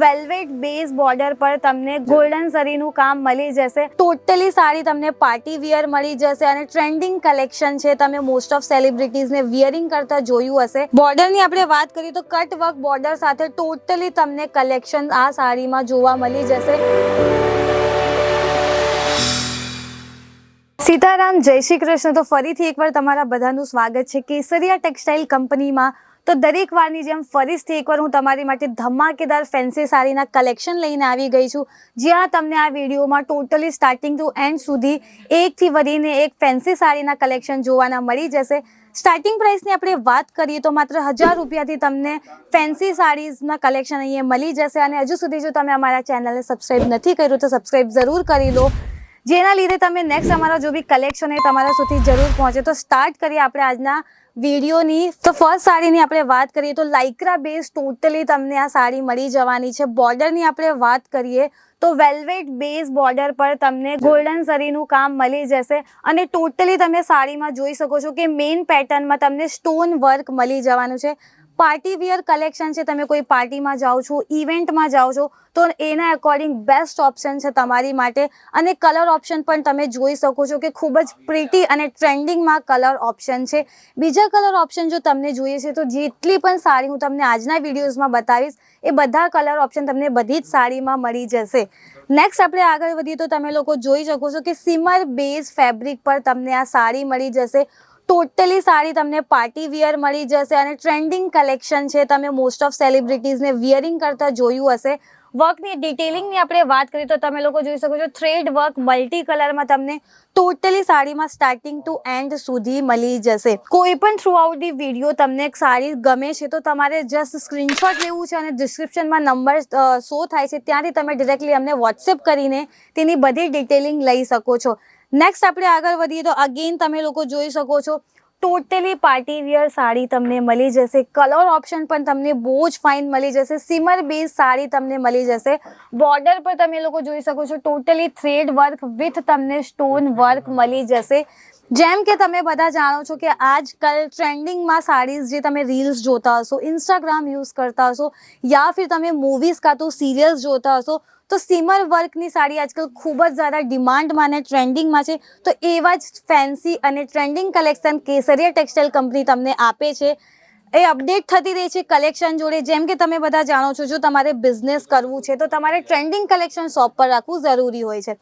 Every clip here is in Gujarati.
વેલ્વેટ બેઝ બોર્ડર પર તમને ગોલ્ડન સરીનું કામ મળી જશે. ટોટલી સારી તમને પાર્ટી વિયર મળી જશે અને ટ્રેન્ડિંગ કલેક્શન છે. તમે મોસ્ટ ઓફ સેલિબ્રિટીઝને વિયરિંગ કરતા જોયું હશે. બોર્ડરની આપણે વાત કરીએ તો કટ વર્ક બોર્ડર સાથે ટોટલી તમને કલેક્શન આ સાડીમાં જોવા મળી જશે. સીતારામ, જય શ્રી કૃષ્ણ. તો ફરીથી એકવાર તમારા બધાનું સ્વાગત છે. કેસરિયા ટેક્સટાઇલ કંપનીમાં તો દરેક વારની જેમ ફરીથી એકવાર હું તમારી માટે ધમાકેદાર ફેન્સી સાડીના કલેક્શન લઈને આવી ગઈ છું, જ્યાં તમને આ વિડીયોમાં ટોટલી સ્ટાર્ટિંગ ટુ એન્ડ સુધી એકથી વધીને એક ફેન્સી સાડીના કલેક્શન જોવાના મળી જશે. સ્ટાર્ટિંગ પ્રાઇસની આપણે વાત કરીએ તો માત્ર હજાર રૂપિયાથી તમને ફેન્સી સાડીઝના કલેક્શન અહીંયા મળી જશે અને હજુ સુધી જો તમે અમારા ચેનલને સબસ્ક્રાઇબ નથી કર્યું તો સબસ્ક્રાઇબ જરૂર કરી લો. જેના લીધે તમે નેક્સ્ટ અમારા જો બી કલેક્શન એ તમારા સુધી જરૂર પહોંચે તો સ્ટાર્ટ કરીએ આપણે આજના વિડીયોની. તો ફર્સ્ટ સાડીની આપણે વાત કરીએ તો લાઇક્રા બેઝ ટોટલી તમને આ સાડી મળી જવાની છે. બોર્ડરની આપણે વાત કરીએ તો વેલ્વેટ બેઝ બોર્ડર પર તમને ગોલ્ડન સરીનું કામ મળી જશે અને ટોટલી તમે સાડીમાં જોઈ શકો છો કે મેઇન પેટર્નમાં તમને સ્ટોન વર્ક મળી જવાનું છે. પાર્ટી વિયર કલેક્શન છે. તમે કોઈ પાર્ટીમાં જાઓ છો, ઇવેન્ટમાં જાઓ છો, તો એના એકોર્ડિંગ બેસ્ટ ઓપ્શન છે તમારી માટે. અને કલર ઓપ્શન પણ તમે જોઈ શકો છો કે ખૂબ જ પ્રીટી અને ટ્રેન્ડિંગમાં કલર ઓપ્શન છે. બીજા કલર ઓપ્શન જો તમને જોઈએ છે, તો જેટલી પણ સાડી હું તમને આજના વિડીયોઝમાં બતાવીશ, એ બધા કલર ઓપ્શન તમને બધી જ સાડીમાં મળી જશે. નેક્સ્ટ આપણે આગળ વધીએ તો તમે લોકો જોઈ શકો છો કે સિમર બેઝ ફેબ્રિક પર તમને આ સાડી મળી જશે. ટોટલી સારી તમને પાર્ટી વિયર મળી જશે અને ટ્રેન્ડિંગ કલેક્શન છે. તમે મોસ્ટ ઓફ સેલિબ્રિટીઝને વિયરિંગ કરતા જોયું હશે. વર્કની ડિટેલિંગની આપણે વાત કરીએ તો તમે લોકો જોઈ શકો છો થ્રેડ વર્ક મલ્ટી કલરમાં તમને ટોટલી સાડીમાં સ્ટાર્ટિંગ ટુ એન્ડ સુધી મળી જશે. કોઈ પણ થ્રુ આઉટ ધી વીડિયો તમને સાડી ગમે છે તો તમારે જસ્ટ સ્ક્રીનશોટ લેવું છે અને ડિસ્ક્રિપ્શનમાં નંબર શો થાય છે. ત્યાંથી તમે ડિરેક્ટલી અમને વોટ્સએપ કરીને તેની બધી ડિટેલિંગ લઈ શકો છો. નેક્સ્ટ આપણે આગળ વધીએ તો અગેન તમે લોકો જોઈ શકો છો. ટોટલી પાર્ટી વિયર સાડી તમને મળી જશે. કલર ઓપ્શન પણ તમને બહુ જ ફાઇન મળી જશે. સિમર બેઝ સાડી તમને મળી જશે. બોર્ડર પર તમે લોકો જોઈ શકો છો. ટોટલી થ્રેડ વર્ક વિથ તમને સ્ટોન વર્ક મળી જશે. જેમ કે તમે બધા જાણો છો કે આજકાલ ટ્રેન્ડિંગમાં સાડીઝ જે તમે રીલ્સ જોતા હશો ઇન્સ્ટાગ્રામ યુઝ કરતા હશો, યા ફિર તમે મૂવીઝ કાં તો સિરિયલ્સ જોતા હશો, તો સિમર વર્કની સાડી આજકાલ ખૂબ જ જ્યાદા ડિમાન્ડમાં અને ટ્રેન્ડિંગમાં છે. તો એવા જ ફેન્સી અને trending collection Kesariya textile company તમને આપે છે. એ અપડેટ થતી રહે છે કલેક્શન જોડે. જેમ કે તમે બધા જાણો છો, જો તમારે બિઝનેસ કરવું છે, તો તમારે ટ્રેન્ડિંગ કલેક્શન શોપ પર રાખવું જરૂરી હોય છે.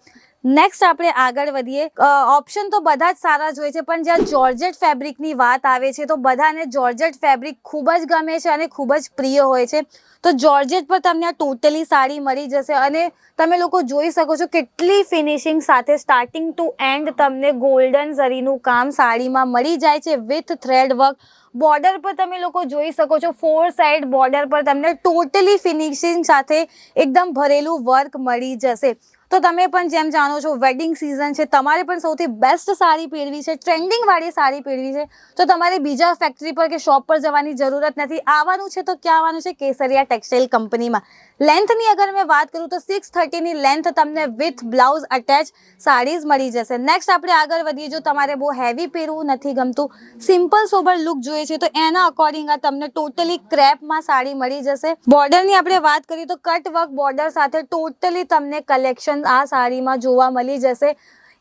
નેક્સ્ટ આપણે આગળ વધીએ. ઓપ્શન તો બધા જ સારા જ હોય છે, પણ જ્યાં જોર્જેટ ફેબ્રિકની વાત આવે છે, તો બધાને જોર્જેટ ફેબ્રિક ખૂબ જ ગમે છે અને ખૂબ જ પ્રિય હોય છે. તો જોર્જેટ પર તમને આ ટોટલી સાડી મળી જશે અને તમે લોકો જોઈ શકો છો કેટલી ફિનિશિંગ સાથે સ્ટાર્ટિંગ ટુ એન્ડ તમને ગોલ્ડન ઝરીનું કામ સાડીમાં મળી જાય છે વિથ થ્રેડ વર્ક બોર્ડર પર તમે લોકો જોઈ શકો છો ફોર સાઈડ બોર્ડર પર તમને ટોટલી ફિનિશિંગ સાથે એકદમ ભરેલું વર્ક મળી જશે. તો તમે પણ જેમ જાણો છો વેડિંગ સિઝન છે. તમારે પણ સૌથી બેસ્ટ સાડી પહેરવી છે ટ્રેન્ડિંગ વાળી સાડી પહેરવી છે. તો તમારે બીજા ફેક્ટરી પર કે શોપ પર જવાની જરૂરત નથી. આવવાનું છે તો ક્યાં આવવાનું છે? કેસરિયા ટેક્સટાઇલ કંપનીમાં લેન્થની અગર મેં વાત કરું તો સિક્સ થર્ટીની લેન્થ તમને વિથ બ્લાઉઝ અટેચ સાડીઝ મળી જશે. નેક્સ્ટ આપણે આગળ વધીએ. જો તમારે બહુ હેવી પહેરવું નથી ગમતું સિમ્પલ સોબર લુક જોઈએ છે, તો એના અકોર્ડિંગ આ તમને ટોટલી ક્રેપમાં સાડી મળી જશે. બોર્ડરની આપણે વાત કરીએ તો કટ વર્ક બોર્ડર સાથે ટોટલી તમને કલેક્શન આ સાડીમાં જોવા મળી જશે.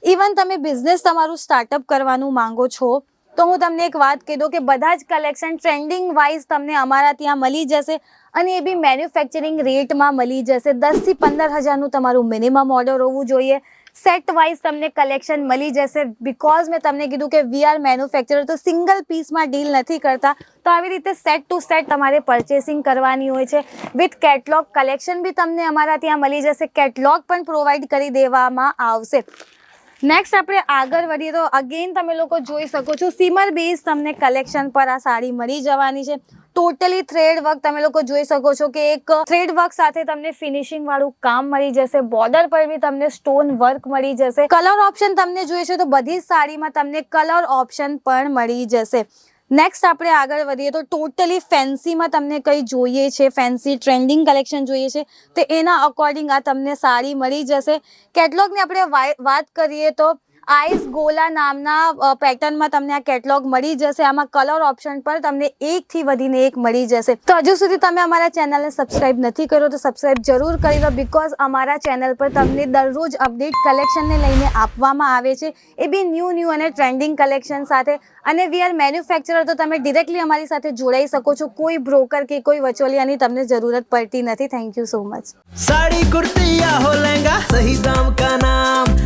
ઇવન તમે બિઝનેસ તમારું સ્ટાર્ટઅપ કરવાનું માંગો છો, તો હું તમને એક વાત કહી દઉં કે બધા જ કલેક્શન ટ્રેન્ડિંગ વાઇઝ તમને અમારા ત્યાં મળી જશે અને એ બી મેન્યુફેક્ચરિંગ રેટમાં મળી જશે. દસથી પંદર હજારનું તમારું મિનિમમ ઓર્ડર હોવું જોઈએ. સેટ વાઇઝ તમને કલેક્શન મળી જશે. બિકોઝ મેં તમને કીધું કે વી આર મેન્યુફેક્ચરર તો સિંગલ પીસમાં ડીલ નથી કરતા. તો આવી રીતે સેટ ટુ સેટ તમારે પરચેસિંગ કરવાની હોય છે. વિથ કેટલોગ કલેક્શન બી તમને અમારા ત્યાં મળી જશે. કેટલોગ પણ પ્રોવાઈડ કરી દેવામાં આવશે. નેક્સ્ટ આપણે આગળ વધીએ તો અગેન તમે લોકો જોઈ શકો છો સિમર બેઝ તમને કલેક્શન પર આ સાડી મળી જવાની છે. ટોટલી થ્રેડ વર્ક તમે લોકો જોઈ શકો છો કે એક થ્રેડ વર્ક સાથે તમને ફિનિશિંગ વાળું કામ મળી જશે બોર્ડર પર બી તમને સ્ટોન વર્ક મળી જશે. કલર ઓપ્શન તમને જોઈએ છે તો બધી સાડીમાં તમને કલર ઓપ્શન પણ મળી જશે. નેક્સ્ટ આપણે આગળ વધીએ તો ટોટલી ફેન્સીમાં તમને કંઈ જોઈએ છે ફેન્સી ટ્રેન્ડિંગ કલેક્શન જોઈએ છે, તો એના અકોર્ડિંગ આ તમને સાડી મળી જશે. કેટલોગની આપણે વાત કરીએ તો આઈસ ગોલા નામના પેટર્નમાં તમને આ કેટલોગ મળી જશે આમાં કલર ઓપ્શન પર તમને એકથી વધીને એક મળી જશે તો હજુ સુધી તમે અમારા ચેનલને સબસ્ક્રાઇબ નથી કર્યો તો સબસ્ક્રાઇબ જરૂર કરી લો બિકોઝ અમારા ચેનલ પર તમને દરરોજ અપડેટ કલેક્શનને લઈને આપવામાં આવે છે એ બી ન્યૂ ન્યૂ અને ટ્રેન્ડિંગ કલેક્શન સાથે અને વી આર મેન્યુફેક્ચરર તો તમે ડિરેક્ટલી અમારી સાથે જોડાઈ શકો છો કોઈ બ્રોકર કે કોઈ વચોલિયાની તમને જરૂરત પડતી નથી thank you so much sari kurti या हो लहंगा सही दाम का नाम